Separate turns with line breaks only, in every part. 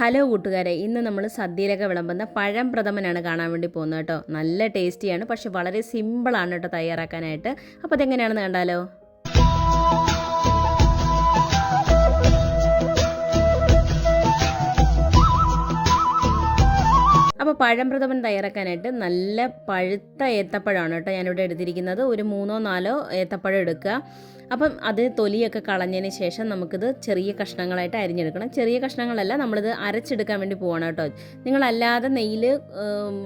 Hello കൂട്ടുകാരെ ഇന്ന് നമ്മൾ സദ്യയിലൊക്കെ വിളമ്പുന്ന പഴം പ്രഥമനാണ് കാണാൻ വേണ്ടി പോകുന്നത് കേട്ടോ. നല്ല ടേസ്റ്റിയാണ് പക്ഷെ വളരെ സിമ്പിളാണ് കേട്ടോ തയ്യാറാക്കാനായിട്ട്. അപ്പോൾ അതെങ്ങനെയാണെന്ന് കണ്ടാലോ? അപ്പോൾ പഴം പ്രഥമൻ തയ്യാറാക്കാനായിട്ട് നല്ല പഴുത്ത ഏത്തപ്പഴമാണ് കേട്ടോ ഞാനിവിടെ എടുത്തിരിക്കുന്നത്. ഒരു മൂന്നോ നാലോ ഏത്തപ്പഴം എടുക്കുക. അപ്പം അത് തൊലിയൊക്കെ കളഞ്ഞതിന് ശേഷം നമുക്കിത് ചെറിയ കഷ്ണങ്ങളായിട്ട് അരിഞ്ഞെടുക്കണം. ചെറിയ കഷ്ണങ്ങളല്ല നമ്മളിത് അരച്ചെടുക്കാൻ വേണ്ടി പോകണം കേട്ടോ. നിങ്ങളല്ലാതെ നെയ്യിൽ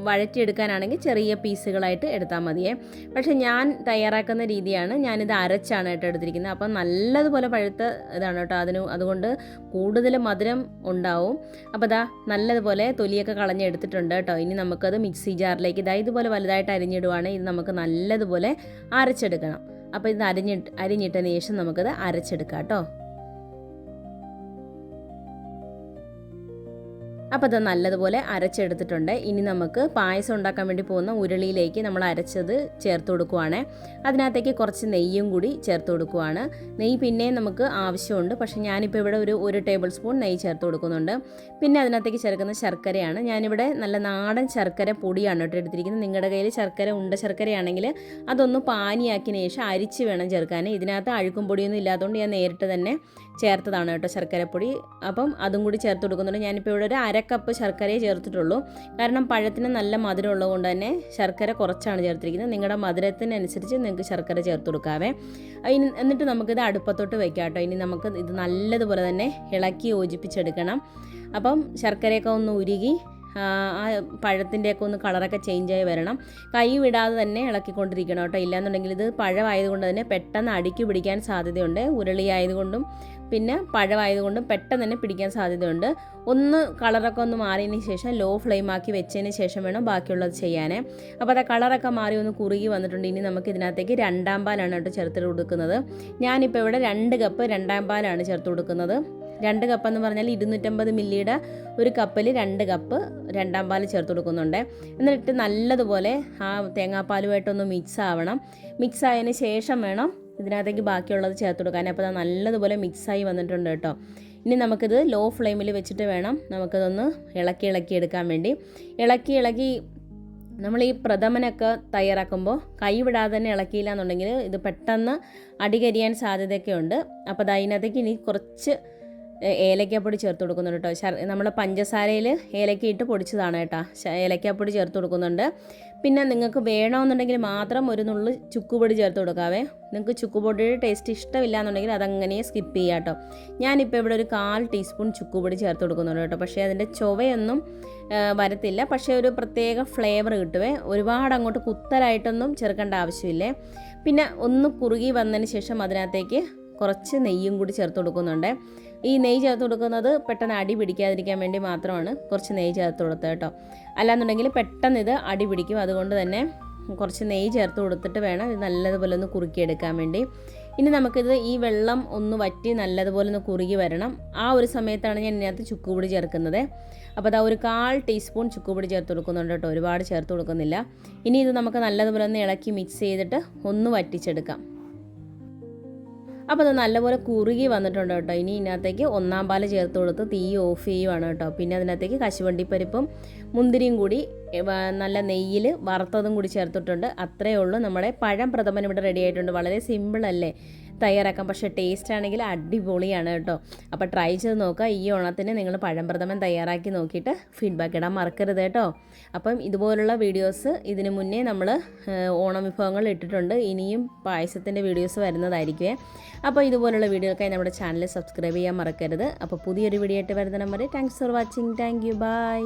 വഴറ്റിയെടുക്കാനാണെങ്കിൽ ചെറിയ പീസുകളായിട്ട് എടുത്താൽ മതിയേ. പക്ഷേ ഞാൻ തയ്യാറാക്കുന്ന രീതിയാണ് ഞാനിത് അരച്ചാണ് കേട്ടോ എടുത്തിരിക്കുന്നത്. അപ്പം നല്ലതുപോലെ പഴുത്ത ഇതാണ് കേട്ടോ. അതിന് അതുകൊണ്ട് കൂടുതൽ മധുരം ഉണ്ടാവും. അപ്പോൾ ഇതാ നല്ലതുപോലെ തൊലിയൊക്കെ കളഞ്ഞെടുത്തിട്ടുണ്ട്. കേട്ടോ. ഇനി നമുക്കത് മിക്സി ജാറിലേക്ക് ഇതാ ഇതുപോലെ വലുതായിട്ട് അരിഞ്ഞിടുവാണെങ്കിൽ ഇത് നമുക്ക് നല്ലതുപോലെ അരച്ചെടുക്കണം. അപ്പോൾ ഇത് അരിഞ്ഞിട്ട് അരിഞ്ഞിട്ടതിന് ശേഷം നമുക്കത് അരച്ചെടുക്കാം കേട്ടോ. അപ്പോൾ അത് നല്ലതുപോലെ അരച്ചെടുത്തിട്ടുണ്ട്. ഇനി നമുക്ക് പായസം ഉണ്ടാക്കാൻ വേണ്ടി പോകുന്ന ഉരുളിയിലേക്ക് നമ്മൾ അരച്ചത് ചേർത്ത് കൊടുക്കുവാണ്. അതിനകത്തേക്ക് കുറച്ച് നെയ്യും കൂടി ചേർത്ത് കൊടുക്കുവാണ്. നെയ്യ് പിന്നെ നമുക്ക് ആവശ്യമുണ്ട്. പക്ഷേ ഞാനിപ്പോൾ ഇവിടെ ഒരു ഒരു ടേബിൾ സ്പൂൺ നെയ്യ് ചേർത്ത് കൊടുക്കുന്നുണ്ട്. പിന്നെ അതിനകത്തേക്ക് ചേർക്കുന്ന ശർക്കരയാണ്. ഞാനിവിടെ നല്ല നാടൻ ശർക്കര പൊടിയാണ് കേട്ടോ എടുത്തിരിക്കുന്നത്. നിങ്ങളുടെ കയ്യിൽ ശർക്കര ഉണ്ട ശർക്കരയാണെങ്കിൽ അതൊന്ന് പാനിയാക്കിയതിന് ശേഷം അരിച്ച് വേണം ചേർക്കാൻ ഇതിനകത്ത് അഴുക്കും പൊടിയൊന്നും ഇല്ലാത്തതുകൊണ്ട് ഞാൻ നേരിട്ട് തന്നെ ചേർത്തതാണ് കേട്ടോ ശർക്കരപ്പൊടി. അപ്പം അതും കൂടി ചേർത്ത് കൊടുക്കുന്നുണ്ട്. ഞാനിപ്പോൾ ഇവിടെ ഒരു അര കപ്പ് ശർക്കരയെ ചേർത്തിട്ടുള്ളൂ. കാരണം പഴത്തിന് നല്ല മധുരം ഉള്ളതുകൊണ്ട് തന്നെ ശർക്കര കുറച്ചാണ് ചേർത്തിരിക്കുന്നത്. നിങ്ങളുടെ മധുരത്തിനനുസരിച്ച് നിങ്ങൾക്ക് ശർക്കര ചേർത്ത് കൊടുക്കാവേ. ഇനി എന്നിട്ട് നമുക്കിത് അടുപ്പത്തോട്ട് വെക്കാം കേട്ടോ. ഇനി നമുക്ക് ഇത് നല്ലതുപോലെ തന്നെ ഇളക്കി യോജിപ്പിച്ചെടുക്കണം. അപ്പം ശർക്കരയൊക്കെ ഒന്ന് ഉരുകി ആ പഴത്തിന്റെയൊക്കെ ഒന്ന് കളറൊക്കെ ചേഞ്ചായി വരണം. കൈ വിടാതെ തന്നെ ഇളക്കിക്കൊണ്ടിരിക്കണം കേട്ടോ. ഇല്ലാന്നുണ്ടെങ്കിൽ ഇത് പഴമായതുകൊണ്ട് തന്നെ പെട്ടെന്ന് അടുക്കി പിടിക്കാൻ സാധ്യതയുണ്ട്. ഉരുളിയായതുകൊണ്ടും പിന്നെ പഴമായതുകൊണ്ടും പെട്ടെന്ന് തന്നെ പിടിക്കാൻ സാധ്യതയുണ്ട്. ഒന്ന് കളറൊക്കെ ഒന്ന് മാറിയതിന് ശേഷം ലോ ഫ്ലെയിം ആക്കി വെച്ചതിന് ശേഷം വേണം ബാക്കിയുള്ളത് ചെയ്യാൻ അപ്പോൾ അത് കളറൊക്കെ മാറി ഒന്ന് കുറുകി വന്നിട്ടുണ്ട്. ഇനി നമുക്ക് ഇതിനകത്തേക്ക് രണ്ടാം പാലാണ് കേട്ടോ ചേർത്ത് കൊടുക്കുന്നത്. ഞാനിപ്പോൾ ഇവിടെ രണ്ട് കപ്പ് രണ്ടാം പാലാണ് ചേർത്ത് കൊടുക്കുന്നത്. രണ്ട് കപ്പ് എന്ന് പറഞ്ഞാൽ ഇരുന്നൂറ്റമ്പത് മില്ലിയുടെ ഒരു കപ്പിൽ രണ്ട് കപ്പ് രണ്ടാം പാൽ ചേർത്ത് കൊടുക്കുന്നുണ്ട്. എന്നിട്ട് നല്ലതുപോലെ ആ തേങ്ങാപ്പാലുമായിട്ടൊന്ന് മിക്സ് ആവണം. മിക്സ് ആയതിന് ശേഷം വേണം ഇതിനകത്തേക്ക് ബാക്കിയുള്ളത് ചേർത്ത് കൊടുക്കാൻ. അപ്പോൾ അത് നല്ലതുപോലെ മിക്സായി വന്നിട്ടുണ്ട് കേട്ടോ. ഇനി നമുക്കിത് ലോ ഫ്ലെയിമിൽ വെച്ചിട്ട് വേണം നമുക്കിതൊന്ന് ഇളക്കി ഇളക്കി എടുക്കാൻ വേണ്ടി. ഇളക്കി ഇളക്കി നമ്മൾ ഈ പ്രഥമനൊക്കെ തയ്യാറാക്കുമ്പോൾ കൈ വിടാതെ തന്നെ ഇളക്കിയില്ല എന്നുണ്ടെങ്കിൽ ഇത് പെട്ടെന്ന് അടികരിയാൻ സാധ്യതയൊക്കെ ഉണ്ട് അപ്പോൾ അതിനകത്തേക്ക് ഇനി കുറച്ച് ഏലക്കാപ്പൊടി ചേർത്ത് കൊടുക്കുന്നുണ്ട് കേട്ടോ. നമ്മൾ പഞ്ചസാരയിൽ ഏലക്ക ഇട്ട് പൊടിച്ചതാണ് കേട്ടോ. ഏലക്കാപ്പൊടി ചേർത്ത് കൊടുക്കുന്നുണ്ട്. പിന്നെ നിങ്ങൾക്ക് വേണമെന്നുണ്ടെങ്കിൽ മാത്രം ഒരു നുള്ളു ചുക്കുപൊടി ചേർത്ത് കൊടുക്കാവേ. നിങ്ങൾക്ക് ചുക്കുപൊടിയുടെ ടേസ്റ്റ് ഇഷ്ടമില്ല എന്നുണ്ടെങ്കിൽ അതങ്ങനെ സ്കിപ്പ് ചെയ്യാം കേട്ടോ. ഞാനിപ്പോൾ ഇവിടെ ഒരു കാൽ ടീസ്പൂൺ ചുക്കുപൊടി ചേർത്ത് കൊടുക്കുന്നുണ്ട് കേട്ടോ. പക്ഷേ അതിന്റെ ചുവയൊന്നും വരത്തില്ല. പക്ഷേ ഒരു പ്രത്യേക ഫ്ലേവർ കിട്ടുവേ. ഒരുപാട് അങ്ങോട്ട് കുത്തലായിട്ടൊന്നും ചേർക്കേണ്ട ആവശ്യമില്ലേ. പിന്നെ ഒന്ന് കുറുകി വന്നതിന് ശേഷം അതിനകത്തേക്ക് കുറച്ച് നെയ്യും കൂടി ചേർത്ത് കൊടുക്കുന്നുണ്ട്. ഈ നെയ്യ് ചേർത്ത് കൊടുക്കുന്നത് പെട്ടെന്ന് അടി പിടിക്കാതിരിക്കാൻ വേണ്ടി മാത്രമാണ്. കുറച്ച് നെയ്യ് ചേർത്ത് കൊടുത്തത് കേട്ടോ. അല്ലാന്നുണ്ടെങ്കിൽ പെട്ടെന്ന് ഇത് അടി പിടിക്കും. അതുകൊണ്ട് തന്നെ കുറച്ച് നെയ്യ് ചേർത്ത് കൊടുത്തിട്ട് വേണം ഇത് നല്ലതുപോലെ ഒന്ന് കുറുക്കിയെടുക്കാൻ വേണ്ടി. ഇനി നമുക്കിത് ഈ വെള്ളം ഒന്ന് വറ്റി നല്ലതുപോലെ ഒന്ന് കുറുകി വരണം. ആ ഒരു സമയത്താണ് ഞാൻ ഇതിനകത്ത് ചുക്കുപൊടി ചേർക്കുന്നത്. അപ്പോൾ അതാ ഒരു കാൽ ടീസ്പൂൺ ചുക്കുപൊടി ചേർത്ത് കൊടുക്കുന്നുണ്ട് കേട്ടോ. ഒരുപാട് ചേർത്ത് കൊടുക്കുന്നില്ല. ഇനി ഇത് നമുക്ക് നല്ലതുപോലെ ഒന്ന് ഇളക്കി മിക്സ് ചെയ്തിട്ട് ഒന്ന് വറ്റിച്ചെടുക്കാം. അപ്പോൾ അത് നല്ലപോലെ കുറുകി വന്നിട്ടുണ്ട് കേട്ടോ. ഇനി ഇതിനകത്തേക്ക് ഒന്നാം പാൽ ചേർത്ത് കൊടുത്ത് തീ ഓഫ് ചെയ്യുവാണ് കേട്ടോ. പിന്നെ അതിനകത്തേക്ക് കശുവണ്ടിപ്പരിപ്പും മുന്തിരിയും കൂടി നല്ല നെയ്യിൽ വറുത്തതും കൂടി ചേർത്തിട്ടുണ്ട്. അത്രയേ ഉള്ളൂ. നമ്മുടെ പഴം പ്രഥമൻ ഇവിടെ റെഡി ആയിട്ടുണ്ട്. വളരെ സിമ്പിൾ അല്ലേ? തയ്യാറാക്കാം. പക്ഷേ ടേസ്റ്റ് ആണെങ്കിൽ അടിപൊളിയാണ് കേട്ടോ. അപ്പോൾ ട്രൈ ചെയ്ത് നോക്കുക. ഈ ഓണത്തിന് നിങ്ങൾ പഴം പ്രഥമൻ തയ്യാറാക്കി നോക്കിയിട്ട് ഫീഡ്ബാക്ക് ഇടാൻ മറക്കരുത് കേട്ടോ. അപ്പം ഇതുപോലുള്ള വീഡിയോസ് ഇതിനു മുന്നേ നമ്മൾ ഓണം വിഭവങ്ങൾ ഇട്ടിട്ടുണ്ട്. ഇനിയും പായസത്തിന്റെ വീഡിയോസ് വരുന്നതായിരിക്കും അപ്പോൾ ഇതുപോലുള്ള വീഡിയോക്കായി നമ്മുടെ ചാനൽ സബ്സ്ക്രൈബ് ചെയ്യാൻ മറക്കരുത്. അപ്പോൾ പുതിയൊരു വീഡിയോ ആയിട്ട് വരുന്ന number thanks for watching thank you bye